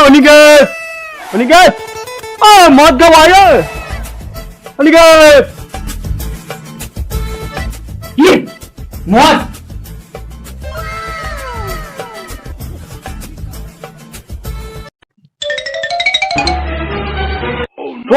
অনিকেত! অনিকেত! আ মদ আয় অনিকেত! মদ?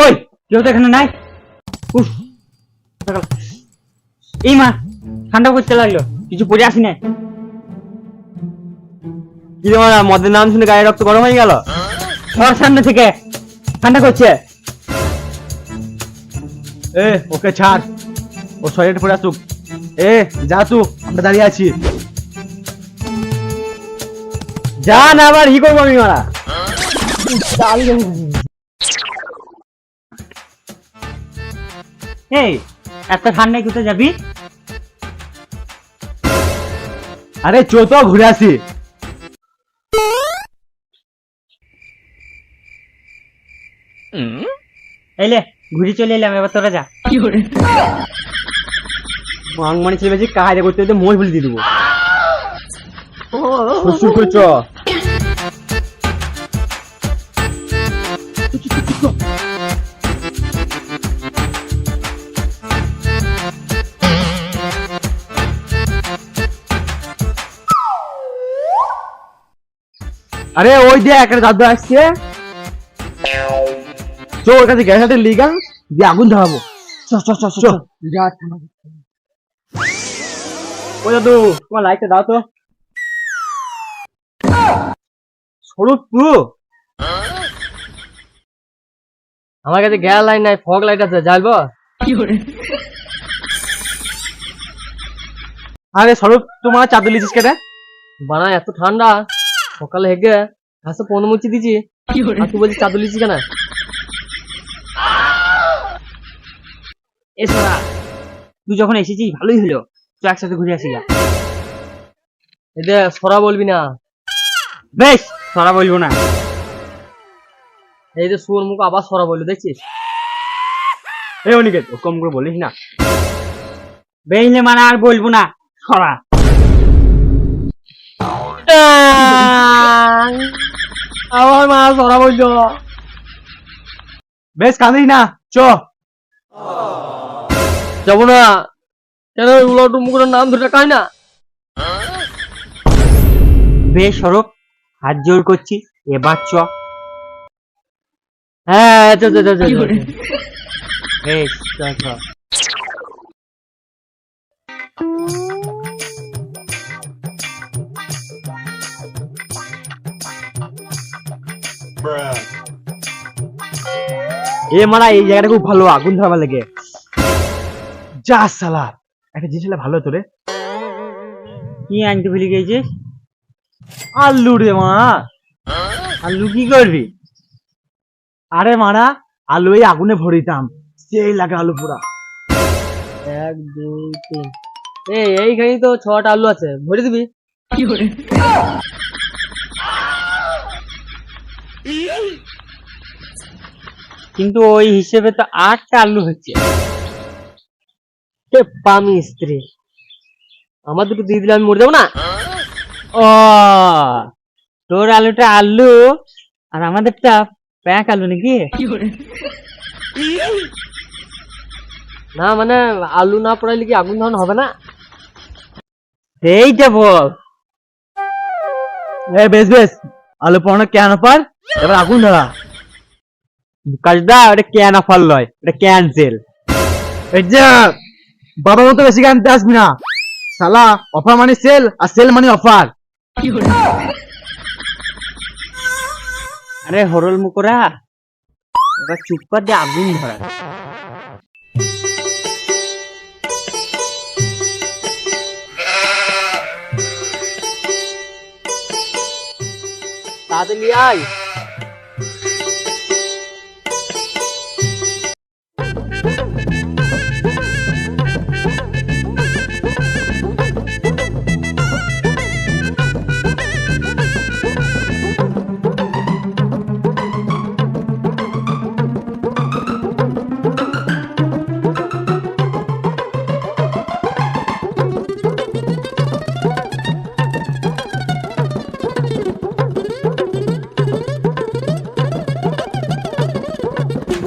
ওই কেউ এখানে নাই? উফ এই মা, ঠান্ডা করতে লাগল। কিছু পরে আসি না কি রে মদের নাম শুনে গায়ে রক্ত গরম হয়ে গেল? সর সামনে থেকে। ঠান্ডা করছে। এ ওকে ছাড়। ও শরীর পড়ে আসুক। এ যা তু আমরা দাঁড়িয়ে আছি। যা না আবার হি করব আমি মারা? এই এত ঠান্ডায় কোথায় যাবি? আরে চো তো ঘুরে আসি। এলে ঘুরে চলে এলাম এবার তোরা যা। মাং মানে ছেলে বেশি কাজ করতে করতে মোষ বলে দিয়ে দেবো। শুরু করছ আরে ওই দিয়ে একটা দাদু আসছে। চো ওর কাছে গ্যাস হাতে দিয়ে আগুন ধরাবো। চ ও দাদু তোমার লাইটটা দাও তো। স্বরূপ পুরো আমার কাছে গ্যাস লাইট নাই ফগ লাইট আছে জ্বালবো আরে স্বরূপ তোমার চাদর লিচিস কেটে? বানা এত ঠান্ডা। সকালে হেগে ঘাসে পনেরো মুচি দিছি আর তুই বলছিস চাদর লিচি কেন? না। তুই যখন এসেছিস, ভালোই হলো। তো একসাথে ঘুরে আসি এদের সরা বলবি না। বেশ, সারা বলব না। এই যে সুর মুখ আবার সরা দেখছিস? এই অনিকেত কম করে বলিস না। বেইলে মানে আর বলব না, সরা। আমার মা সরা বলল। বেশ, কাঁদিস না, চ। যাব না। কেন উলট মুখের নাম ধরে কাই না? বেশ স্বরূপ হাত জোর করছি এবার চ। হ্যাঁ চল চল চল, চল চল। বেশ চ চ। এ মারা এই জায়গাটা খুব ভালো আগুন ধরাবার লেগে। যা সালা একটা জিনিস ভালো হতো রে। কি আনতে ভুলে গেছিস? আলু রে মা। আলু কি করবি? আরে মারা আলু এই আগুনে ভরিতাম। সেই লাগে আলু পুরা এক দুই তিন। এই এইখানেই তো ছটা আলু আছে। ভরে দিবি? কিন্তু ওই হিসেবে তো আটটা আলু হচ্ছে। কে পামি স্ত্রী? আমার দুটো দিয়ে দিলে আমি মরে যাব না? ও, তোর আলুটা আলু, আর আমাদেরটা প্যাক আলু নাকি? না মানে আলু না পড়াইলে কি আগুন ধরানো হবে না? এইটা বল। এ, বেশ বেশ। আলু পড়ানো কেন পার? এবার আগুন ধরা। কাজটা ওটা কেন অফার লয়। এটা ক্যান্সেল। এই যে। বাবার মতো বেশি আনতে আসবি না। শালা অফার মানে সেল আর সেল মানে অফার আরে হরল মুকরা এবার চুপ কর দিয়ে আগুন ধরা। তাড়াতাড়ি আয়।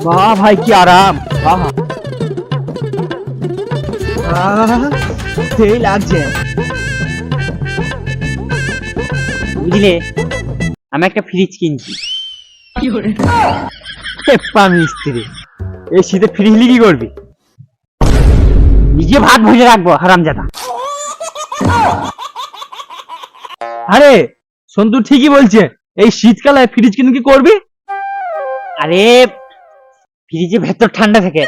বাহ ভাই কি আরাম। বাহ। আহ, সেই লাগছে। বুঝলে? আমি একটা ফ্রিজ কিনছি। মিস্ত্রি। এই শীতে ফ্রিজ নিয়ে কি করবি? নিজে ভাত ভেজে রাখব হারামজাদা। আরে সন্তু ঠিকই বলছে এই শীতকালে ফ্রিজ কিনে কি করবি? আরে ফ্রিজে ভেতর ঠান্ডা থাকে।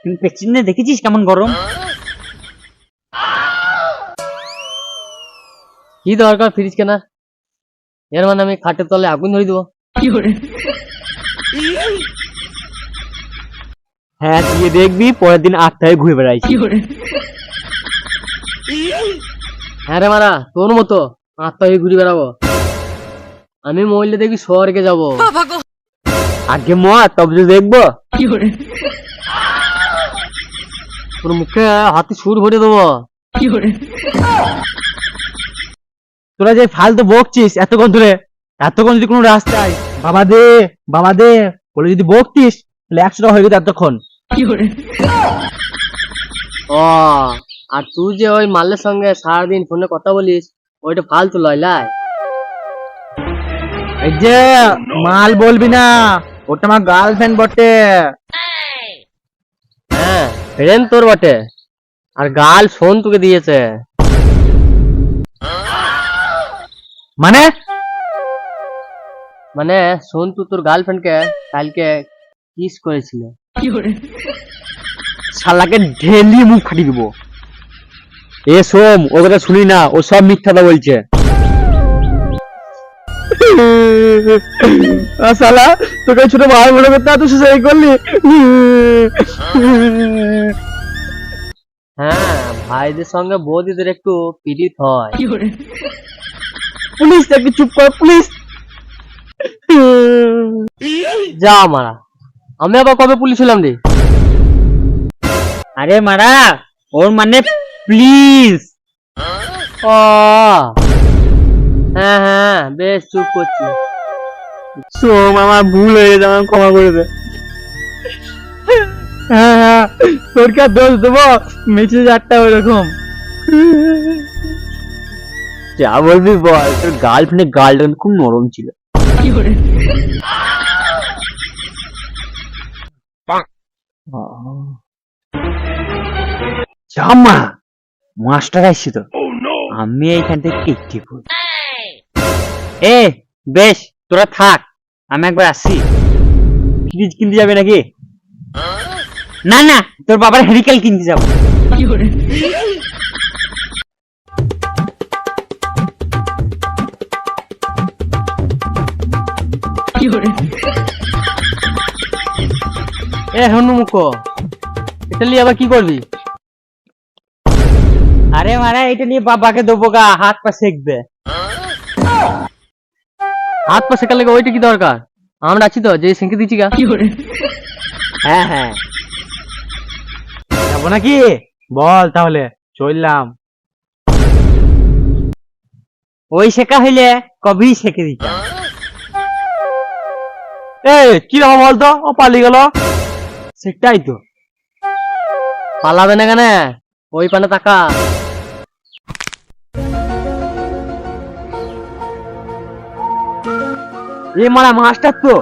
তুমি পেছনে দেখেছিস কেমন গরম? কি দরকার ফ্রিজ কেনা এর মানে আমি খাটের তলে আগুন ধরে দেবো। হ্যাঁ তুই দেখবি পরের দিন আটটায় ঘুরে বেড়াইছি। হ্যাঁ রে মারা তোর মতো হয়ে ঘুরে বেড়াবো। আমি মহিলা দেখবি স্বর্গে যাব। আগে মা তবে তো দেখব। তোর মুখে হাতে সুর ভরে দেবো। তোরা যে ফালতু বকছিস এতক্ষণ ধরে এতক্ষণ যদি কোনো রাস্তায় বাবা দে বাবা দে বলে যদি বকতিস তাহলে একশো টাকা হয়ে যেত এতক্ষণ। ও আর তুই যে ওই মালের সঙ্গে সারাদিন ফোনে কথা বলিস ওইটা ফালতু লয় লাই এই যে মাল বলবি না ওটা আমার গার্লফ্রেন্ড বটে। হ্যাঁ ফ্রেন্ড তোর বটে। আর গাল ফোন তোকে দিয়েছে। মানে? মানে সন্তু তোর গার্লফ্রেন্ডকে কালকে কিস করেছিল। শালাকে ঢেলি মুখ ফাটিয়ে দিব। এ সোম ও কথা শুনি না ও সব মিথ্যাটা বলছে। আ শালা তোকে ছোট ভাই মনে করতে এত সুসাইড করলি? হ্যাঁ ভাইদের সঙ্গে বৌদিদের একটু পীড়িত হয়। পুলিশ একটু চুপ কর পুলিশ। যা মারা। আমি আবার কবে পুলিশ হলাম রে? আরে মারা ওর মানে প্লিজ ও হ্যাঁ হ্যাঁ বেশ চুপ করছি। সোম আমার ভুল হয়ে গেছে আমার ক্ষমা করে দে। হ্যাঁ হ্যাঁ তোর কে দোষ দেবো? মেসেজ আটটা ওইরকম। যা বলবি বল তোর গার্লফ্রেন্ডের গার্লফ্রেন্ড খুব নরম ছিল। কি জামা মাস্টার আসছি তো। আমি এইখান থেকে কেটে পড়ি এ বেশ তোরা থাক আমি একবার আসছি। ফ্রিজ কিনতে যাবে নাকি? না না তোর বাবার হেরিকেল কিনতে যাব। এ হনুমুখ এটা নিয়ে আবার কি করবি আরে মারা এটা নিয়ে বাবাকে দেবো গা হাত পা সেকবে। হাত পা শেখার লেগে ওইটা কি দরকার? আমরা আছি তো যে সেঁকে দিচ্ছি গা। হ্যাঁ হ্যাঁ। যাব নাকি? বল তাহলে চললাম। ওই শেখা হইলে কবি শেখে দিতাম এ কি রকম বলতো? ও পালিয়ে গেল। সেটাই তো। পালাবে না কেন? ওই পানে তাকা। এ মারা মাস্টার তো।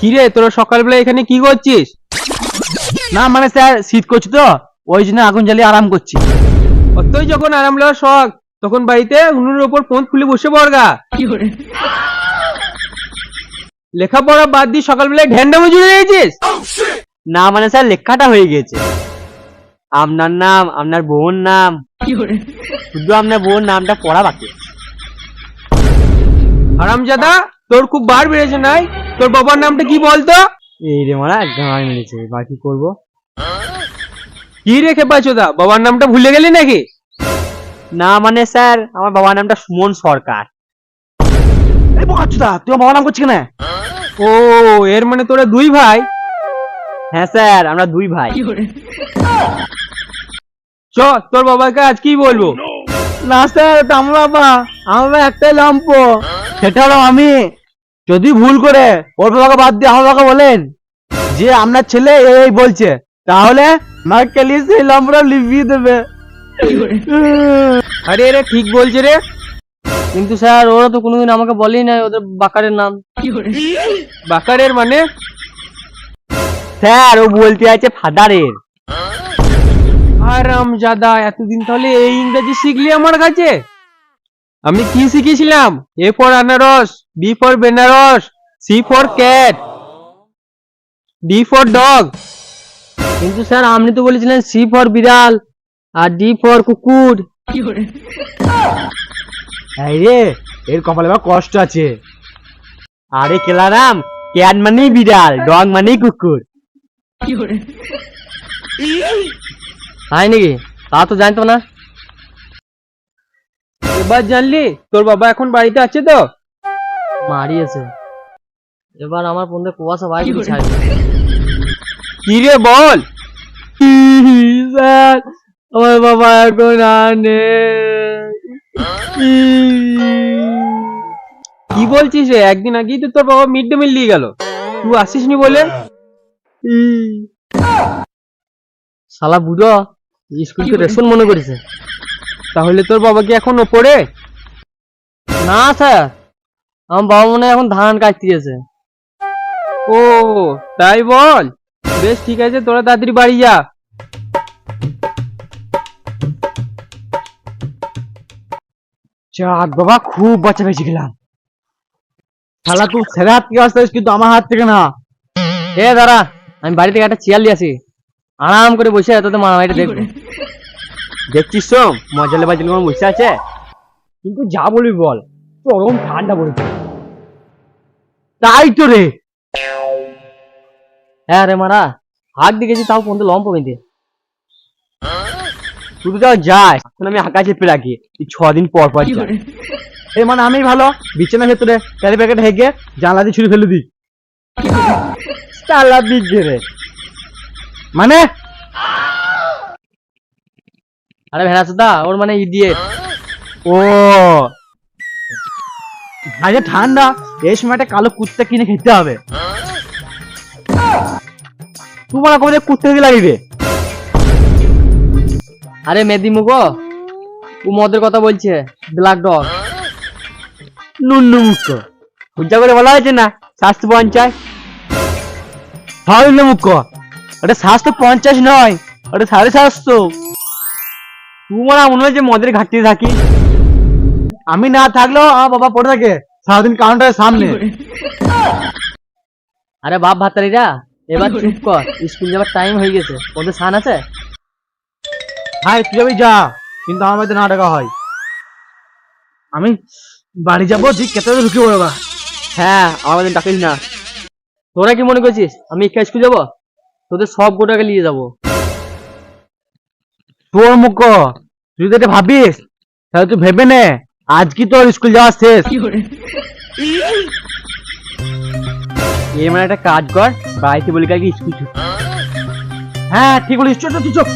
কিরে তোরা সকালবেলা এখানে কি করছিস? না মানে স্যার শীত করছি তো ওই জন্য আগুন জ্বালিয়ে আরাম করছি। অতই যখন আরাম লওয়ার শখ তখন বাড়িতে উনুনের ওপর ফোন খুলে বসে পড়গা লেখাপড়া বাদ দিয়ে সকালবেলায় ঢ্যান্ডা মজুরি গেছিস না মানে স্যার লেখাটা হয়ে গেছে আপনার নাম আপনার বোন নাম। শুধু আপনার বোন নামটা পড়া বাকি। হারামজাদা তোর খুব বার বেড়েছে নাই? তোর বাবার নামটা কি বলতো? এই রে মারা গান মেরেছে। এবার কি করব? কি রেখে পাচ্ছো দা বাবার নামটা ভুলে গেলি নাকি? না মানে স্যার আমার বাবার নামটা সুমন সরকার। এই বোকাচ্ছুদা তুই বাবার নাম করছিস কেন? ও এর মানে তোরা দুই ভাই? হ্যাঁ স্যার আমরা দুই ভাই। চ তোর বাবাকে আজ কি বলব? না স্যার আমার বাবা। আমার বাবা একটাই লম্প। সেটা হলো আমি। যদি ভুল করে ওর বাবাকে বাদ দিয়ে আমার বাবাকে বলেন। যে আপনার ছেলে এই বলছে তাহলে আমাকে কেলিয়ে সেই লম্পটা লিভিয়ে দেবে। আরে রে ঠিক বলছে রে। কিন্তু স্যার ওরা তো কোনোদিন আমাকে বলেই নাই ওদের বাকারের নাম। বাকারের মানে স্যার ও বলতে আছে ফাদারের। আরাম জাদা এতদিন তাহলে এই ইংরেজি শিখলি আমার কাছে? আমি কি শিখেছিলাম? এ ফর আনারস B for Banaras C for cat D for dog. কিন্তু স্যার আপনি তো বলেছিলেন সি ফর বিড়াল আর ডি ফর কুকুর। এই রে এর কপালে আবার কষ্ট আছে। আরে কেলারাম ক্যাট মানেই বিড়াল ডগ মানেই কুকুর। তাই নাকি? তা তো জানতো না। এবার জানলি? তোর বাবা এখন বাড়িতে আছে তো? মারিয়েছে এবার আমার বন্ধু কুয়াশা ভাই ছাড়বে। কি রে বল? স্যার আমার বাবা এখন আনে কি বলছিস রে? একদিন আগেই তো তোর বাবা মিড ডে মিল নিয়ে গেল। তুই আসিস নি বলে? শালা বুড়ো স্কুলকে রেশন মনে করেছে। তাহলে তোর বাবা কি এখন ওপরে না, স্যার। আমার বাবা মনে এখন ধান কাটতে গেছে ও, তাই বল। বেশ, ঠিক আছে, তোরা তাড়াতাড়ি বাড়ি যা। চাক বাবা, খুব বাচ্চা বেঁচে গেলাম। শালা, তুই ছেলে হাত থেকে আসতে কিন্তু আমার হাত থেকে না। এ, দাঁড়া। আমি বাড়ি থেকে একটা চেয়ার নিয়ে আসি। আরাম করে বসে তোদের মারামারিটা দেখব। দেখছিস তো? মজা লেবার জন্য বসে আছে। কিন্তু যা বলবি বল চরম ঠান্ডা পড়েছে তাই তো রে। হ্যাঁ রে মারা হাত দিকেছি তাও পর্যন্ত লম্প বেঁধে। তুই তো যাস এখন আমি হাঁকা চেপে রাখি। এই ছ দিন পর পর যাই এই মানে আমি ভালো। বিছানার ভেতরে ক্যারি প্যাকেট হেগে জানলা দিয়ে ছুরি ফেলে দিই। দিক রে মানে? আরে ভেড়াচোদা ওর মানে ও। আজ ঠান্ডা, এই সময়টা কালো কুত্তা কিনে খেতে হবে। তোমার কোথায় কুত্তা দিয়ে লাগবে? আরে মেদি মুগো, ও মদের কথা বলছে, ব্ল্যাক ডগ। নুন্নু মুখ। করে বলা হয়েছে না স্বাস্থ্য পঞ্চাশ না মুখ। ওটা স্বাস্থ্য পঞ্চাশ নয় ওটা সাড়ে সাতশো। তোমার মনে হয় যে মদের ঘাটতি থাকি। আমি না থাকলেও আমার বাবা পড়ে থাকে সারাদিন কাউন্টারের সামনে। আরে বাপ ভাতারিরা এবার চুপ কর স্কুল যাবার টাইম হয়ে গেছে। ওদের সান আছে? হাই তুই যাবি যা কিন্তু আমার বাড়িতে না টাকা হয়। আমি বাড়ি যাব ঠিক কেটে ঢুকে পড়বা। হ্যাঁ আমাদের ডাকিস না। তোরা কি মনে করছিস? আমি একা স্কুল যাব? তোদের সব গোটাকে নিয়ে যাব। তোর মুখ তুই যদি এটা ভাবিস তাহলে তুই ভেবে নে। আজ কি তোর স্কুল যাওয়া শেষ? এ মানে একটা কাজ কর বাড়িতে বলি কালকে স্কুল হ্যাঁ ঠিক বলিস চোখ চল